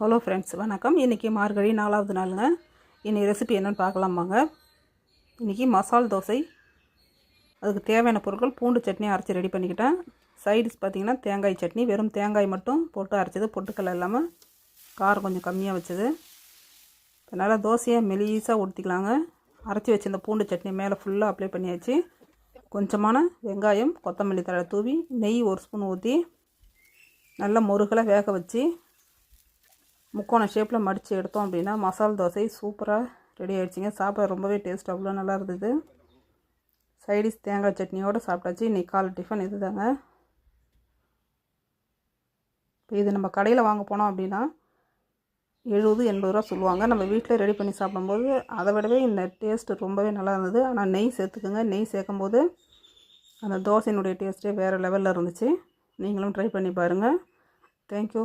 Hello friends வணக்கம். இன்றைக்கி மார்கழி நாலாவது நாளுங்க. இன்றைக்கி ரெசிபி என்னென்னு பார்க்கலாமாங்க இன்றைக்கி மசால் தோசை. அதுக்கு தேவையான பொருட்கள் பூண்டு சட்னி அரைச்சி ரெடி பண்ணிக்கிட்டேன். சைடிஸ் பார்த்திங்கன்னா தேங்காய் சட்னி வெறும் தேங்காய் மட்டும் போட்டு அரைச்சது பொட்டுக்கல்ல இல்லாமல் காரம் கொஞ்சம் கம்மியாக வச்சது. அதனால் தோசையை மெலீஸாக ஊற்றிக்கலாங்க அரைச்சி வச்ச இந்த பூண்டு சட்னி மேலே ஃபுல்லாக அப்ளை பண்ணியாச்சு. கொஞ்சமான வெங்காயம் கொத்தமல்லி தழை தூவி நெய் ஒரு ஸ்பூன் ஊற்றி நல்லா முருகலை வேக வச்சு முக்கோண ஷேப்பில் மடித்து எடுத்தோம் அப்படின்னா மசால் தோசை சூப்பராக ரெடி ஆகிடுச்சிங்க சாப்பிட ரொம்பவே டேஸ்ட் அவ்வளோ நல்லா இருந்தது. சைடிஸ் தேங்காய் சட்னியோடு சாப்பிட்டாச்சு. இன்றைக்கி காலை டிஃபன் இது தாங்க இப்போ இது நம்ம கடையில் வாங்க போனோம் அப்படின்னா எழுபது எண்பது ரூபா சொல்லுவாங்க. நம்ம வீட்டில் ரெடி பண்ணி சாப்பிடும்போது அதை விடவே இந்த டேஸ்ட்டு ரொம்பவே நல்லா இருந்தது. ஆனால் நெய் சேர்த்துக்குங்க. நெய் சேர்க்கும்போது அந்த தோசையினுடைய டேஸ்ட்டே வேறு லெவலில் இருந்துச்சு. நீங்களும் ட்ரை பண்ணி பாருங்கள் தேங்க்யூ